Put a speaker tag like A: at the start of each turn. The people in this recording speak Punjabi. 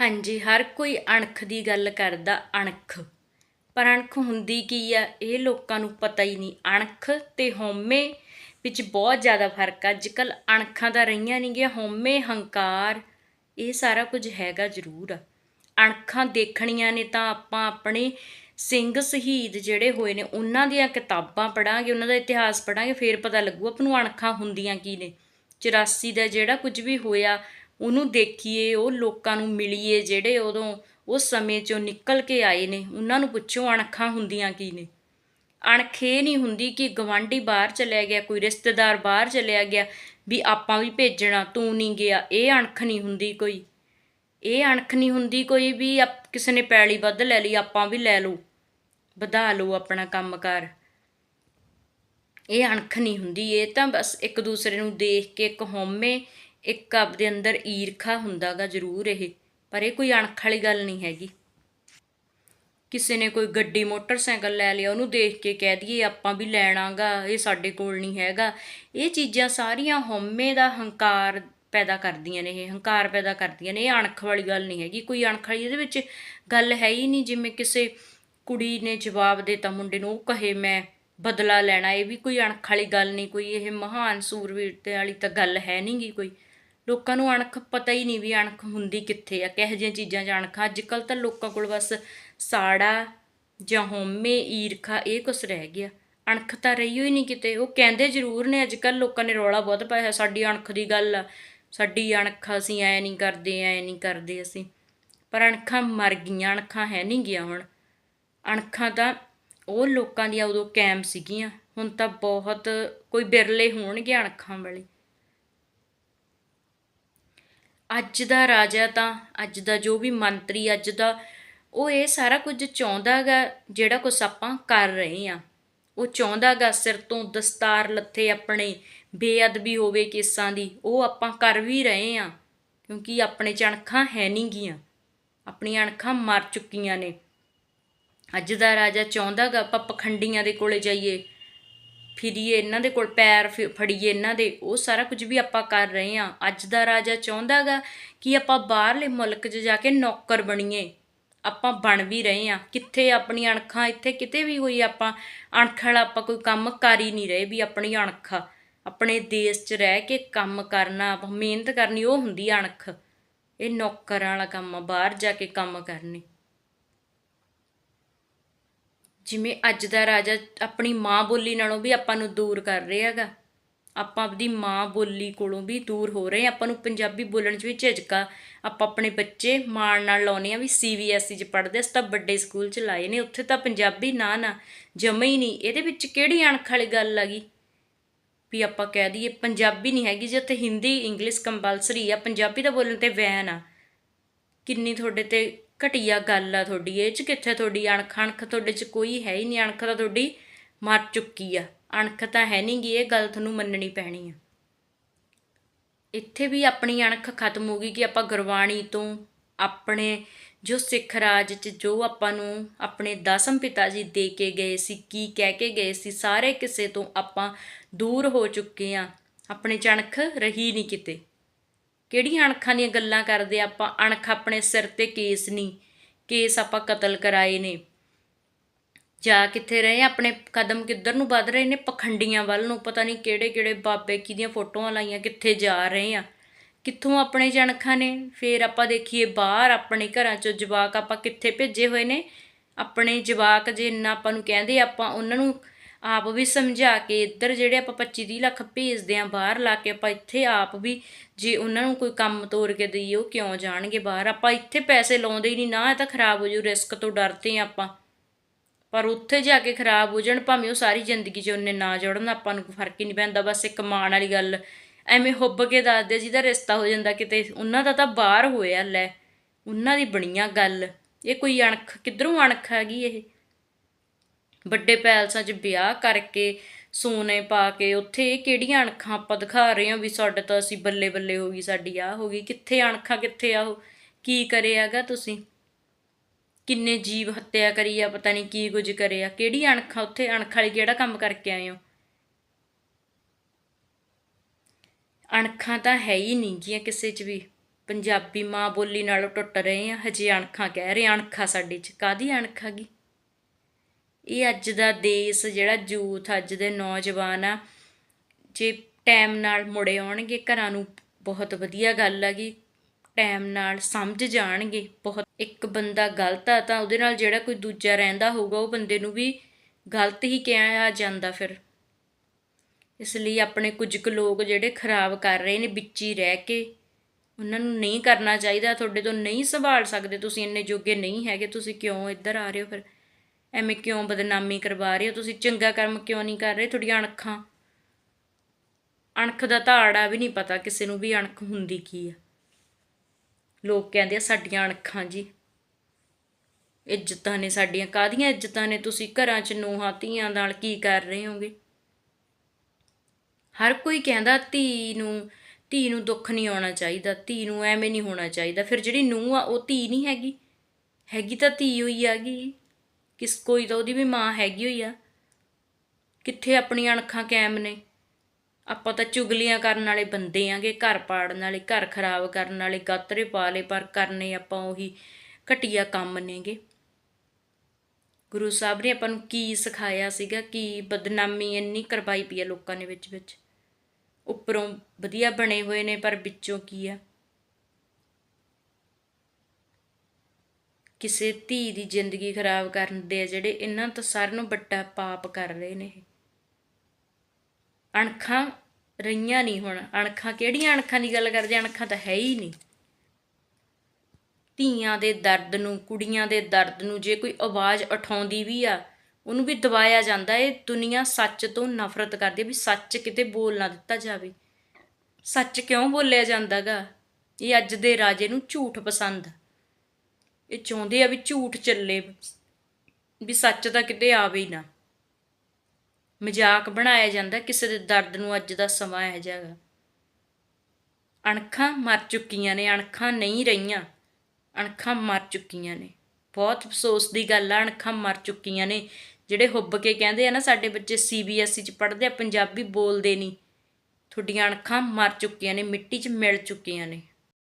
A: ਹਾਂਜੀ, ਹਰ ਕੋਈ ਅਣਖ ਦੀ ਗੱਲ ਕਰਦਾ ਅਣਖ। ਪਰ ਅਣਖ ਹੁੰਦੀ ਕੀ ਆ, ਇਹ ਲੋਕਾਂ ਨੂੰ ਪਤਾ ਹੀ ਨਹੀਂ। ਅਣਖ ਤੇ ਹਉਮੈ ਵਿੱਚ ਬਹੁਤ ਜ਼ਿਆਦਾ ਫ਼ਰਕ ਆ। ਅੱਜਕੱਲ ਅਣਖਾਂ ਤਾਂ ਰਹੀਆਂ ਨਹੀਂ ਗਿਆ, ਹਉਮੈ, ਹੰਕਾਰ, ਇਹ ਸਾਰਾ ਕੁਝ ਹੈਗਾ ਜ਼ਰੂਰ ਆ। ਅਣਖਾਂ ਦੇਖਣੀਆਂ ਨੇ ਤਾਂ ਆਪਾਂ ਆਪਣੇ ਸਿੰਘ ਸ਼ਹੀਦ ਜਿਹੜੇ ਹੋਏ ਨੇ, ਉਹਨਾਂ ਦੀਆਂ ਕਿਤਾਬਾਂ ਪੜਾਂਗੇ ਉਹਨਾਂ ਦਾ ਇਤਿਹਾਸ ਪੜਾਂਗੇ ਫੇਰ ਪਤਾ ਲੱਗੂ ਆਪਾਂ ਨੂੰ ਅਣਖਾਂ ਹੁੰਦੀਆਂ ਕੀ ਨੇ। 84 ਦਾ ਜਿਹੜਾ ਕੁਝ ਵੀ ਹੋਇਆ ਉਹਨੂੰ ਦੇਖੀਏ, ਉਹ ਲੋਕਾਂ ਨੂੰ ਮਿਲੀਏ, ਜਿਹੜੇ ਉਦੋਂ ਉਸ ਸਮੇਂ ਚੋਂ ਨਿਕਲ ਕੇ ਆਏ ਨੇ, ਉਹਨਾਂ ਨੂੰ ਪੁੱਛੋ ਅਣਖਾਂ ਹੁੰਦੀਆਂ ਕੀ ਨੇ? ਅਣਖ ਇਹ ਨਹੀਂ ਹੁੰਦੀ ਕਿ ਗਵਾਂਢੀ ਬਾਹਰ ਚਲਿਆ ਗਿਆ, ਕੋਈ ਰਿਸ਼ਤੇਦਾਰ ਬਾਹਰ ਚਲਿਆ ਗਿਆ, ਵੀ ਆਪਾਂ ਵੀ ਭੇਜਣਾ, ਤੂੰ ਨਹੀਂ ਗਿਆ, ਇਹ ਅਣਖ ਨਹੀਂ ਹੁੰਦੀ ਕੋਈ। ਇਹ ਅਣਖ ਨਹੀਂ ਹੁੰਦੀ ਕੋਈ ਵੀ ਆਪ- ਕਿਸੇ ਨੇ ਪੈਲੀ ਵੱਧ ਲੈ ਲਈ, ਆਪਾਂ ਵੀ ਲੈ ਲਓ, ਵਧਾ ਲਓ ਆਪਣਾ ਕੰਮਕਾਰ। ਇਹ ਅਣਖ ਨਹੀਂ ਹੁੰਦੀ, ਇਹ ਤਾਂ ਬਸ ਇੱਕ ਦੂਸਰੇ ਨੂੰ ਦੇਖ ਕੇ ਇੱਕ ਹਉਮੈ ਇੱਕ ਆਪਦੇ ਅੰਦਰ ਈਰਖਾ ਹੁੰਦਾਗਾ ਜ਼ਰੂਰ ਇਹ, ਪਰ ਇਹ ਕੋਈ ਅਣਖ ਵਾਲੀ ਗੱਲ ਨਹੀਂ ਹੈਗੀ। ਕਿਸੇ ਨੇ ਕੋਈ ਗੱਡੀ ਮੋਟਰਸਾਈਕਲ ਲੈ ਲਿਆ, ਉਹਨੂੰ ਦੇਖ ਕੇ ਕਹਿ ਦਈਏ ਆਪਾਂ ਵੀ ਲੈਣਾਗਾ, ਇਹ ਸਾਡੇ ਕੋਲ ਨਹੀਂ ਹੈਗਾ। ਇਹ ਚੀਜ਼ਾਂ ਸਾਰੀਆਂ ਹਉਮੈ ਦਾ ਹੰਕਾਰ ਪੈਦਾ ਕਰਦੀਆਂ ਨੇ ਇਹ, ਹੰਕਾਰ ਪੈਦਾ ਕਰਦੀਆਂ ਨੇ, ਇਹ ਅਣਖ ਵਾਲੀ ਗੱਲ ਨਹੀਂ ਹੈਗੀ। ਕੋਈ ਅਣਖ ਵਾਲੀ ਇਹਦੇ ਵਿੱਚ ਗੱਲ ਹੈ ਹੀ ਨਹੀਂ, ਜਿਵੇਂ ਕਿਸੇ ਕੁੜੀ ਨੇ ਜਵਾਬ ਦਿੱਤਾ ਮੁੰਡੇ ਨੂੰ, ਉਹ ਕਹੇ ਮੈਂ ਬਦਲਾ ਲੈਣਾ, ਇਹ ਵੀ ਕੋਈ ਅਣਖ ਵਾਲੀ ਗੱਲ ਨਹੀਂ, ਕੋਈ ਇਹ ਮਹਾਨ ਸੂਰਵੀਰਤੇ ਵਾਲੀ ਤਾਂ ਗੱਲ ਹੈ ਨਹੀਂ ਗੀ ਕੋਈ। ਲੋਕਾਂ ਨੂੰ ਅਣਖ ਪਤਾ ਹੀ ਨਹੀਂ ਵੀ ਅਣਖ ਹੁੰਦੀ ਕਿੱਥੇ ਆ, ਕਿਹੋ ਜਿਹੀਆਂ ਚੀਜ਼ਾਂ 'ਚ ਅਣਖ ਅੱਜ ਕੱਲ ਤਾਂ ਲੋਕਾਂ ਕੋਲ ਬਸ ਸਾੜਾ ਜਾਂ ਹਉਮੈ, ਈਰਖਾ, ਇਹ ਕੁਛ ਰਹਿ ਗਿਆ। ਅਣਖ ਤਾਂ ਰਹੀ ਹੋਈ ਨਹੀਂ ਕਿਤੇ। ਉਹ ਕਹਿੰਦੇ ਜ਼ਰੂਰ ਨੇ ਅੱਜ ਕੱਲ ਲੋਕਾਂ ਨੇ ਰੌਲਾ ਬਹੁਤ ਪਾਇਆ ਸਾਡੀ ਅਣਖ ਦੀ ਗੱਲ ਆ। ਸਾਡੀ ਅਣਖ ਅਸੀਂ ਐ ਨਹੀਂ ਕਰਦੇ, ਐ ਨਹੀਂ ਕਰਦੇ ਅਸੀਂ। ਪਰ ਅਣਖਾਂ ਮਰ ਗਈਆਂ, ਅਣਖਾਂ ਹੈ ਨਹੀਂ ਗਿਆ ਹੁਣ। ਅਣਖਾਂ ਤਾਂ ਉਹ ਲੋਕਾਂ ਦੀਆਂ ਉਦੋਂ ਕੈਮ ਸੀਗੀਆਂ। ਹੁਣ ਤਾਂ ਬਹੁਤ, ਕੋਈ ਬਿਰਲੇ ਹੋਣਗੇ ਅਣਖਾਂ ਵਾਲੇ। ਅੱਜ ਦਾ ਰਾਜਾ ਤਾਂ, ਅੱਜ ਦਾ ਜੋ ਵੀ ਮੰਤਰੀ, ਅੱਜ ਦਾ, ਉਹ ਇਹ ਸਾਰਾ ਕੁਝ ਚਾਹੁੰਦਾ ਗਾ ਜਿਹੜਾ ਕੁਛ ਆਪਾਂ ਕਰ ਰਹੇ ਆ ਉਹ ਚਾਹੁੰਦਾ ਗਾ ਸਿਰ ਤੋਂ ਦਸਤਾਰ ਲੱਥੇ ਆਪਣੇ, ਬੇਅਦਬੀ ਹੋਵੇ ਕੇਸਾਂ ਦੀ, ਉਹ ਆਪਾਂ ਕਰ ਵੀ ਰਹੇ ਆ ਕਿਉਂਕਿ ਆਪਣੇ ਚ ਅਣਖਾਂ ਹੈ ਨਹੀਂ ਗੀਆਂ। ਆਪਣੀਆਂ ਅਣਖਾਂ ਮਰ ਚੁੱਕੀਆਂ ਨੇ। ਅੱਜ ਦਾ ਰਾਜਾ ਚਾਹੁੰਦਾ ਗਾ ਆਪਾਂ ਪਖੰਡੀਆਂ ਦੇ ਕੋਲੇ ਜਾਈਏ। ਫਿਰੀਏ ਇਹਨਾਂ ਦੇ ਕੋਲ, ਪੈਰ ਫਿ- ਫੜੀਏ ਇਹਨਾਂ ਦੇ, ਉਹ ਸਾਰਾ ਕੁਝ ਵੀ ਆਪਾਂ ਕਰ ਰਹੇ ਹਾਂ। ਅੱਜ ਦਾ ਰਾਜਾ ਚਾਹੁੰਦਾਗਾ ਕਿ ਆਪਾਂ ਬਾਹਰਲੇ ਮੁਲਕ 'ਚ ਜਾ ਕੇ ਨੌਕਰ ਬਣੀਏ। ਆਪਾਂ ਬਣ ਵੀ ਰਹੇ ਹਾਂ। ਕਿੱਥੇ ਆਪਣੀ ਅਣਖਾਂ, ਇੱਥੇ ਕਿਤੇ ਵੀ ਹੋਈ ਆਪਾਂ, ਅਣਖ ਵਾਲਾ ਆਪਾਂ ਕੋਈ ਕੰਮ ਕਰ ਹੀ ਨਹੀਂ ਰਹੇ ਵੀ ਆਪਣੀ ਅਣਖ। ਆਪਣੇ ਦੇਸ਼ 'ਚ ਰਹਿ ਕੇ ਕੰਮ ਕਰਨਾ, ਆਪਾਂ ਮਿਹਨਤ ਕਰਨੀ, ਉਹ ਹੁੰਦੀ ਅਣਖ। ਇਹ ਨੌਕਰਾਂ ਵਾਲਾ ਕੰਮ ਆ, ਬਾਹਰ ਜਾ ਕੇ ਕੰਮ ਕਰਨੇ। ਜਿਵੇਂ ਅੱਜ ਦਾ ਰਾਜਾ ਆਪਣੀ ਮਾਂ ਬੋਲੀ ਨਾਲੋਂ ਵੀ ਆਪਾਂ ਨੂੰ ਦੂਰ ਕਰ ਰਿਹਾ ਹੈਗਾ। ਆਪਾਂ ਆਪਦੀ ਮਾਂ ਬੋਲੀ ਕੋਲੋਂ ਵੀ ਦੂਰ ਹੋ ਰਹੇ ਹਾਂ। ਆਪਾਂ ਨੂੰ ਪੰਜਾਬੀ ਬੋਲਣ 'ਚ ਵੀ ਝਿਜਕਾ ਆਪਾਂ ਆਪਣੇ ਬੱਚੇ ਮਾਣ ਨਾਲ ਲਾਉਨੇ ਆ ਵੀ ਸੀਬੀਐਸਈ 'ਚ ਪੜ੍ਹਦੇ ਅਸੀਂ ਤਾਂ ਵੱਡੇ ਸਕੂਲ 'ਚ ਲਾਏ ਨੇ। ਉੱਥੇ ਤਾਂ ਪੰਜਾਬੀ ਨਾ ਨਾ, ਜਮਾ ਹੀ ਨਹੀਂ। ਇਹਦੇ ਵਿੱਚ ਕਿਹੜੀ ਅਣਖ ਵਾਲੀ ਗੱਲ ਆ ਗਈ? ਵੀ ਆਪਾਂ ਕਹਿ ਦਈਏ ਪੰਜਾਬੀ ਨਹੀਂ ਹੈਗੀ ਜੇ ਉੱਥੇ ਹਿੰਦੀ, ਇੰਗਲਿਸ਼ ਕੰਪਲਸਰੀ ਆ। ਪੰਜਾਬੀ ਦਾ ਬੋਲਣ ਤੇ ਵੈਨ ਆ। ਕਿੰਨੀ ਤੁਹਾਡੇ ਤੇ ਘਟੀਆ ਗੱਲ ਆ ਤੁਹਾਡੀ, ਇਹ ਚ ਕਿੱਥੇ ਤੁਹਾਡੀ ਅਣਖ ਅਣਖ ਤੁਹਾਡੇ ਚ ਕੋਈ ਹੈ ਹੀ ਨਹੀਂ, ਅਣਖ ਤਾਂ ਤੁਹਾਡੀ ਮਰ ਚੁੱਕੀ ਆ। ਅਣਖ ਤਾਂ ਹੈ ਨਹੀਂ ਗੀ, ਇਹ ਗੱਲ ਤੁਹਾਨੂੰ ਮੰਨਣੀ ਪੈਣੀ ਆ। ਇੱਥੇ ਵੀ ਆਪਣੀ ਅਣਖ ਖਤਮ ਹੋ ਗਈ ਕਿ ਆਪਾਂ ਗੁਰਬਾਣੀ ਤੋਂ ਆਪਣੇ ਜੋ ਸਿੱਖ ਰਾਜ ਚ ਜੋ ਆਪਾਂ ਨੂੰ ਆਪਣੇ ਦਸਮ ਪਿਤਾ ਜੀ ਦੇ ਕੇ ਗਏ ਸੀ, ਕੀ ਕਹਿ ਕੇ ਗਏ ਸੀ, ਸਾਰੇ ਕਿਸੇ ਤੋਂ ਆਪਾਂ ਦੂਰ ਹੋ ਚੁੱਕੇ ਆ। ਆਪਣੇ ਚ ਅਣਖ ਰਹੀ ਨਹੀਂ ਕਿਤੇ। ਕਿਹੜੀਆਂ ਅਣਖਾਂ ਦੀਆਂ ਗੱਲਾਂ ਕਰਦੇ ਆਪਾਂ? ਅਣਖ ਆਪਣੇ ਸਿਰ ਤੇ ਕੇਸ ਨਹੀਂ ਕੇਸ ਆਪਾਂ ਕਤਲ ਕਰਾਏ ਨੇ। ਜਾ ਕਿੱਥੇ ਰਹੇ? ਆਪਣੇ ਕਦਮ ਕਿੱਧਰ ਨੂੰ ਵੱਧ ਰਹੇ ਨੇ? ਪਖੰਡੀਆਂ ਵੱਲ ਨੂੰ। ਪਤਾ ਨਹੀਂ ਕਿਹੜੇ ਕਿਹੜੇ ਬਾਬੇ ਕਿਹਦੀਆਂ ਫੋਟੋਆਂ ਲਾਈਆਂ, ਕਿੱਥੇ ਜਾ ਰਹੇ ਆ। ਕਿੱਥੋਂ ਆਪਣੇ ਜਣਖਾਂ ਨੇ? ਫੇਰ ਆਪਾਂ ਦੇਖੀਏ ਬਾਹਰ ਆਪਣੇ ਘਰਾਂ ਚੋਂ ਜਵਾਕ ਆਪਾਂ ਕਿੱਥੇ ਭੇਜੇ ਹੋਏ ਨੇ? ਆਪਣੇ ਜਵਾਕ ਜੇ ਇੰਨਾ ਆਪਾਂ ਨੂੰ ਕਹਿੰਦੇ ਆਪਾਂ ਉਹਨਾਂ ਨੂੰ ਆਪ ਵੀ ਸਮਝਾ ਕੇ ਇੱਧਰ ਜਿਹੜੇ ਆਪਾਂ 25 30 ਲੱਖ ਭੇਜਦੇ ਆਂ ਬਾਹਰ ਲਾ ਕੇ ਆਪਾਂ ਇੱਥੇ ਆਪ ਵੀ ਜੇ ਉਹਨਾਂ ਨੂੰ ਕੋਈ ਕੰਮ ਤੋਰ ਕੇ ਦਈਏ, ਉਹ ਕਿਉਂ ਜਾਣਗੇ ਬਾਹਰ? ਆਪਾਂ ਇੱਥੇ ਪੈਸੇ ਲਾਉਂਦੇ ਹੀ ਨਹੀਂ, ਨਾ ਇਹ ਤਾਂ ਖਰਾਬ ਹੋ ਜੂ ਰਿਸਕ ਤੋਂ ਡਰਦੇ ਆਂ ਆਪਾਂ। ਪਰ ਉੱਥੇ ਜਾ ਕੇ ਖਰਾਬ ਹੋ ਜਾਣ, ਭਾਵੇਂ ਉਹ ਸਾਰੀ ਜ਼ਿੰਦਗੀ 'ਚ ਉਹਨੇ ਨਾ ਜੋੜਨ, ਆਪਾਂ ਨੂੰ ਕੋਈ ਫ਼ਰਕ ਹੀ ਨਹੀਂ ਪੈਂਦਾ, ਬਸ ਇੱਕ ਕਮਾਉਣ ਵਾਲੀ ਗੱਲ। ਐਵੇਂ ਹੁੱਬ ਕੇ ਦੱਸਦੇ ਜਿਹਦਾ ਰਿਸ਼ਤਾ ਹੋ ਜਾਂਦਾ ਕਿਤੇ, ਉਹਨਾਂ ਦਾ ਤਾਂ ਬਾਹਰ ਹੋਇਆ, ਲੈ। ਉਹਨਾਂ ਦੀ ਬਣੀਆਂ ਗੱਲ। ਇਹ ਕੋਈ ਅਣਖ, ਕਿੱਧਰੋਂ ਅਣਖ ਹੈਗੀ ਇਹ? ਵੱਡੇ ਪੈਲਸਾਂ 'ਚ ਵਿਆਹ ਕਰਕੇ ਸੋਨੇ ਪਾ ਕੇ ਉੱਥੇ ਇਹ ਕਿਹੜੀਆਂ ਅਣਖਾਂ ਆਪਾਂ ਦਿਖਾ ਰਹੇ ਹਾਂ ਵੀ ਸਾਡੇ ਤਾਂ ਅਸੀਂ ਬੱਲੇ ਬੱਲੇ ਹੋ ਗਈ, ਸਾਡੀ ਆ ਹੋ ਗਈ। ਕਿੱਥੇ ਅਣਖਾਂ, ਕਿੱਥੇ ਆ ਉਹ ਕੀ ਕਰਿਆਗਾ ਤੁਸੀਂ? ਕਿੰਨੇ ਜੀਵ ਹੱਤਿਆ ਕਰੀ ਆ, ਪਤਾ ਨਹੀਂ ਕੀ ਕੁਝ ਕਰਿਆ। ਕਿਹੜੀ ਅਣਖਾਂ ਉੱਥੇ? ਅਣਖ ਵਾਲੀ ਕਿਹੜਾ ਕੰਮ ਕਰਕੇ ਆਏ ਹੋ? ਅਣਖਾਂ ਤਾਂ ਹੈ ਹੀ ਨਹੀਂ ਗੀਆਂ ਕਿਸੇ 'ਚ ਵੀ। ਪੰਜਾਬੀ ਮਾਂ ਬੋਲੀ ਨਾਲੋਂ ਟੁੱਟ ਰਹੇ ਆ, ਹਜੇ ਅਣਖਾਂ ਕਹਿ ਰਹੇ ਅਣਖਾਂ ਸਾਡੇ 'ਚ। ਕਾਦੀ ਅਣਖ ਹੈਗੀ? ਇਹ ਅੱਜ ਦਾ ਦੇਸ਼, ਜਿਹੜਾ ਯੂਥ ਅੱਜ ਦੇ ਨੌਜਵਾਨ ਆ, ਜੇ ਟਾਈਮ ਨਾਲ ਮੁੜੇ ਆਉਣਗੇ, ਘਰਾਂ ਨੂੰ ਬਹੁਤ ਵਧੀਆ ਗੱਲ ਹੈਗੀ ਟਾਈਮ ਨਾਲ ਸਮਝ ਜਾਣਗੇ। ਬਹੁਤ ਇੱਕ ਬੰਦਾ ਗਲਤ ਆ ਤਾਂ ਉਹਦੇ ਨਾਲ ਜਿਹੜਾ ਕੋਈ ਦੂਜਾ ਰਹਿੰਦਾ ਹੋਊਗਾ, ਉਹ ਬੰਦੇ ਨੂੰ ਵੀ ਗਲਤ ਹੀ ਕਿਹਾ ਜਾਂਦਾ ਫਿਰ। ਇਸ ਲਈ ਆਪਣੇ ਕੁਝ ਕੁ ਲੋਕ ਜਿਹੜੇ ਖਰਾਬ ਕਰ ਰਹੇ ਨੇ, ਵਿੱਚ ਹੀ ਰਹਿ ਕੇ, ਉਹਨਾਂ ਨੂੰ ਨਹੀਂ ਕਰਨਾ ਚਾਹੀਦਾ, ਤੁਹਾਡੇ ਤੋਂ ਨਹੀਂ ਸੰਭਾਲ ਸਕਦੇ, ਤੁਸੀਂ ਇੰਨੇ ਜੋਗੇ ਨਹੀਂ ਹੈਗੇ, ਤੁਸੀਂ ਕਿਉਂ ਇੱਧਰ ਆ ਰਹੇ ਹੋ ਫਿਰ? ਐਵੇਂ ਕਿਉਂ ਬਦਨਾਮੀ ਕਰਵਾ ਰਹੇ ਹੋ? ਤੁਸੀਂ ਚੰਗਾ ਕਰਮ ਕਿਉਂ ਨਹੀਂ ਕਰ ਰਹੇ? ਤੁਹਾਡੀਆਂ ਅਣਖਾਂ। ਅਣਖ ਦਾ ਧਾੜਾ ਵੀ ਨਹੀਂ ਪਤਾ ਕਿਸੇ ਨੂੰ ਵੀ ਅਣਖ ਹੁੰਦੀ ਕੀ ਆ। ਲੋਕ ਕਹਿੰਦੇ ਆ, ਸਾਡੀਆਂ ਅਣਖਾਂ ਜੀ। ਇੱਜ਼ਤਾਂ ਨੇ ਸਾਡੀਆਂ। ਕਾਹਦੀਆਂ ਇੱਜ਼ਤਾਂ ਨੇ? ਤੁਸੀਂ ਘਰਾਂ 'ਚ ਨੂੰਹਾਂ ਧੀਆਂ ਨਾਲ ਕੀ ਕਰ ਰਹੇ ਹੋਗੇ? ਹਰ ਕੋਈ ਕਹਿੰਦਾ, ਧੀ ਨੂੰ ਧੀ ਨੂੰ ਦੁੱਖ ਨਹੀਂ ਆਉਣਾ ਚਾਹੀਦਾ। ਧੀ ਨੂੰ ਐਵੇਂ ਨਹੀਂ ਹੋਣਾ ਚਾਹੀਦਾ। ਫਿਰ ਜਿਹੜੀ ਨੂੰਹ ਆ, ਉਹ ਧੀ ਨਹੀਂ ਹੈਗੀ। ਹੈਗੀ ਤਾਂ ਧੀ ਹੋਈ ਆਗੀ ਕਿਸ ਕੋਈ ਤਾਂ ਉਹਦੀ ਵੀ ਮਾਂ ਹੈਗੀ ਹੋਈ ਆ। ਕਿੱਥੇ ਆਪਣੀਆਂ ਅਣਖਾਂ ਕਾਇਮ ਨੇ। ਆਪਾਂ ਤਾਂ ਚੁਗਲੀਆਂ ਕਰਨ ਵਾਲੇ ਬੰਦੇ ਆਂਗੇ, ਘਰ ਪਾੜਨ ਵਾਲੇ, ਘਰ ਖਰਾਬ ਕਰਨ ਵਾਲੇ, ਗਾਤਰੇ ਪਾ ਲਏ, ਪਰ ਕਰਨੇ ਆਪਾਂ ਉਹੀ ਘਟੀਆ ਕੰਮ ਨੇਗੇ। ਗੁਰੂ ਸਾਹਿਬ ਨੇ ਆਪਾਂ ਨੂੰ ਕੀ ਸਿਖਾਇਆ ਸੀਗਾ, ਕੀ ਬਦਨਾਮੀ ਇੰਨੀ ਕਰਵਾਈ ਪਈ ਆ ਲੋਕਾਂ ਨੇ ਵਿੱਚ ਵਿੱਚ। ਉੱਪਰੋਂ ਵਧੀਆ ਬਣੇ ਹੋਏ ਨੇ, ਪਰ ਵਿੱਚੋਂ ਕੀ ਆ। ਕਿਸੇ ਧੀ ਦੀ ਜ਼ਿੰਦਗੀ ਖਰਾਬ ਕਰਨ ਦੇ ਆ ਜਿਹੜੇ ਇਹਨਾਂ ਤੋਂ ਸਾਰਿਆਂ ਨੂੰ ਵੱਡਾ ਪਾਪ ਕਰ ਰਹੇ ਨੇ ਅਣਖਾਂ ਰਹੀਆਂ ਨਹੀਂ ਹੁਣ। ਅਣਖਾਂ ਕਿਹੜੀਆਂ ਅਣਖਾਂ ਦੀ ਗੱਲ ਕਰਦੇ? ਅਣਖਾਂ ਤਾਂ ਹੈ ਹੀ ਨਹੀਂ। ਧੀਆਂ ਦੇ ਦਰਦ ਨੂੰ, ਕੁੜੀਆਂ ਦੇ ਦਰਦ ਨੂੰ ਜੇ ਕੋਈ ਆਵਾਜ਼ ਉਠਾਉਂਦੀ ਵੀ ਆ, ਉਹਨੂੰ ਵੀ ਦਬਾਇਆ ਜਾਂਦਾ ਇਹ ਦੁਨੀਆ ਸੱਚ ਤੋਂ ਨਫ਼ਰਤ ਕਰਦੀ ਹੈ ਵੀ ਸੱਚ ਕਿਤੇ ਬੋਲ ਨਾ ਦਿੱਤਾ ਜਾਵੇ। ਸੱਚ ਕਿਉਂ ਬੋਲਿਆ ਜਾਂਦਾਗਾ? ਇਹ ਅੱਜ ਦੇ ਰਾਜੇ ਨੂੰ ਝੂਠ ਪਸੰਦ। ਇਹ ਚਾਹੁੰਦੇ ਆ ਵੀ ਝੂਠ ਚੱਲੇ, ਵੀ ਸੱਚ ਤਾਂ ਕਿਤੇ ਆਵੇ ਹੀ ਨਾ। ਮਜ਼ਾਕ ਬਣਾਇਆ ਜਾਂਦਾ, ਕਿਸੇ ਦੇ ਦਰਦ ਨੂੰ ਅੱਜ ਦਾ ਸਮਾਂ ਇਹ ਜਾਗਾ ਅਣਖਾਂ ਮਰ ਚੁੱਕੀਆਂ ਨੇ, ਅਣਖਾਂ ਨਹੀਂ ਰਹੀਆਂ, ਅਣਖਾਂ ਮਰ ਚੁੱਕੀਆਂ ਨੇ। ਬਹੁਤ ਅਫਸੋਸ ਦੀ ਗੱਲ ਆ, ਅਣਖਾਂ ਮਰ ਚੁੱਕੀਆਂ ਨੇ। ਜਿਹੜੇ ਹੁੱਬ ਕੇ ਕਹਿੰਦੇ ਆ ਨਾ, ਸਾਡੇ ਬੱਚੇ ਸੀਬੀਐਸਈ ਚ ਪੜ੍ਹਦੇ ਆ, ਪੰਜਾਬੀ ਬੋਲਦੇ ਨਹੀਂ। ਤੁਹਾਡੀਆਂ ਅਣਖਾਂ ਮਰ ਚੁੱਕੀਆਂ ਨੇ, ਮਿੱਟੀ 'ਚ ਮਿਲ ਚੁੱਕੀਆਂ ਨੇ।